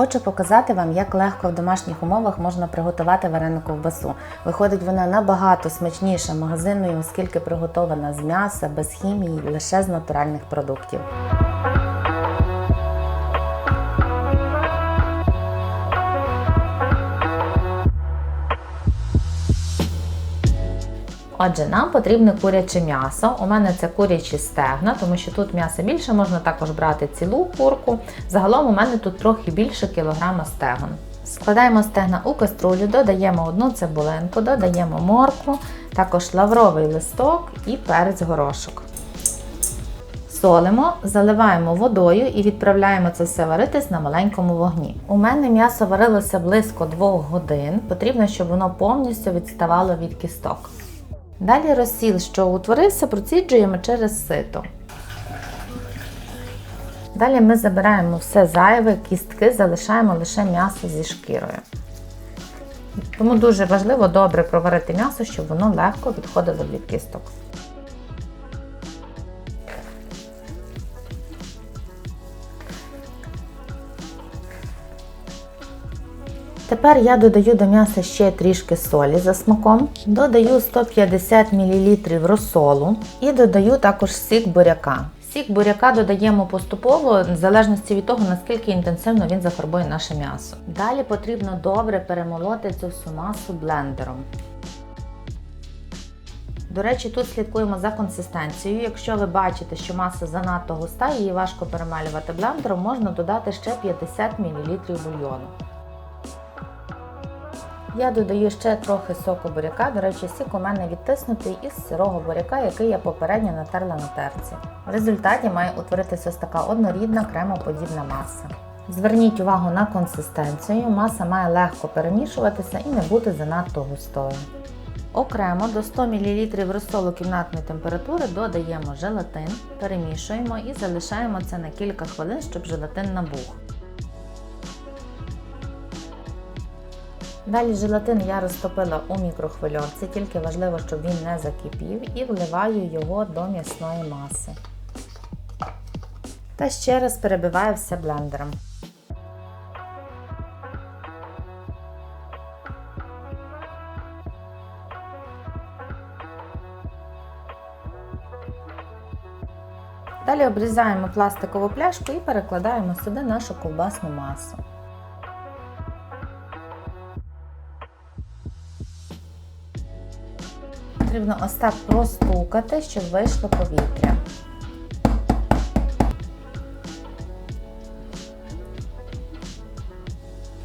Хочу показати вам, як легко в домашніх умовах можна приготувати варену ковбасу. Виходить вона набагато смачніша магазинною, оскільки приготована з м'яса, без хімії, лише з натуральних продуктів. Отже, нам потрібне куряче м'ясо. У мене це курячі стегна, тому що тут м'яса більше, можна також брати цілу курку. Загалом у мене тут трохи більше кілограма стегон. Складаємо стегна у каструлю, додаємо одну цибулинку, додаємо моркву, також лавровий листок і перець горошок. Солимо, заливаємо водою і відправляємо це все варитись на маленькому вогні. У мене м'ясо варилося близько 2 годин. Потрібно, щоб воно повністю відставало від кісток. Далі розсіл, що утворився, проціджуємо через сито. Далі ми забираємо все зайве, кістки, залишаємо лише м'ясо зі шкірою. Тому дуже важливо добре проварити м'ясо, щоб воно легко відходило від кісток. Тепер я додаю до м'яса ще трішки солі за смаком, додаю 150 мл розсолу і додаю також сік буряка. Сік буряка додаємо поступово, в залежності від того, наскільки інтенсивно він зафарбує наше м'ясо. Далі потрібно добре перемолоти цю всю масу блендером. До речі, тут слідкуємо за консистенцією. Якщо ви бачите, що маса занадто густа, її важко перемалювати блендером, можна додати ще 50 мл бульйону. Я додаю ще трохи соку буряка. До речі, сік у мене відтиснутий із сирого буряка, який я попередньо натерла на терці. В результаті має утворитися ось така однорідна кремоподібна маса. Зверніть увагу на консистенцію, маса має легко перемішуватися і не бути занадто густою. Окремо до 100 мл розсолу кімнатної температури додаємо желатин, перемішуємо і залишаємо це на кілька хвилин, щоб желатин набух. Далі желатин я розтопила у мікрохвильовці, тільки важливо, щоб він не закипів, і вливаю його до м'ясної маси. Та ще раз перебиваю все блендером. Далі обрізаємо пластикову пляшку і перекладаємо сюди нашу ковбасну масу. Потрібно ось так простукати, щоб вийшло повітря.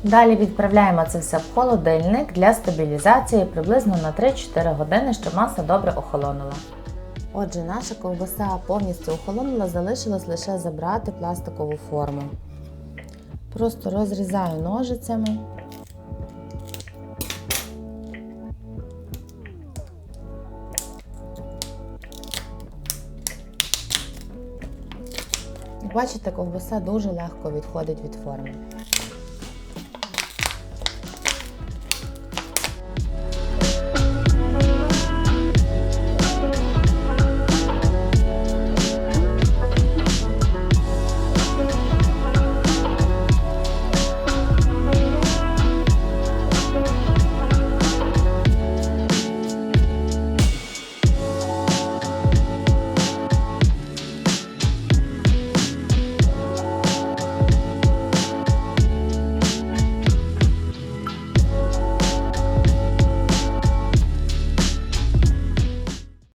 Далі відправляємо це все в холодильник для стабілізації приблизно на 3-4 години, щоб маса добре охолонула. Отже, наша ковбаса повністю охолонула, залишилось лише забрати пластикову форму. Просто розрізаю ножицями. Бачите, ковбаса дуже легко відходить від форми.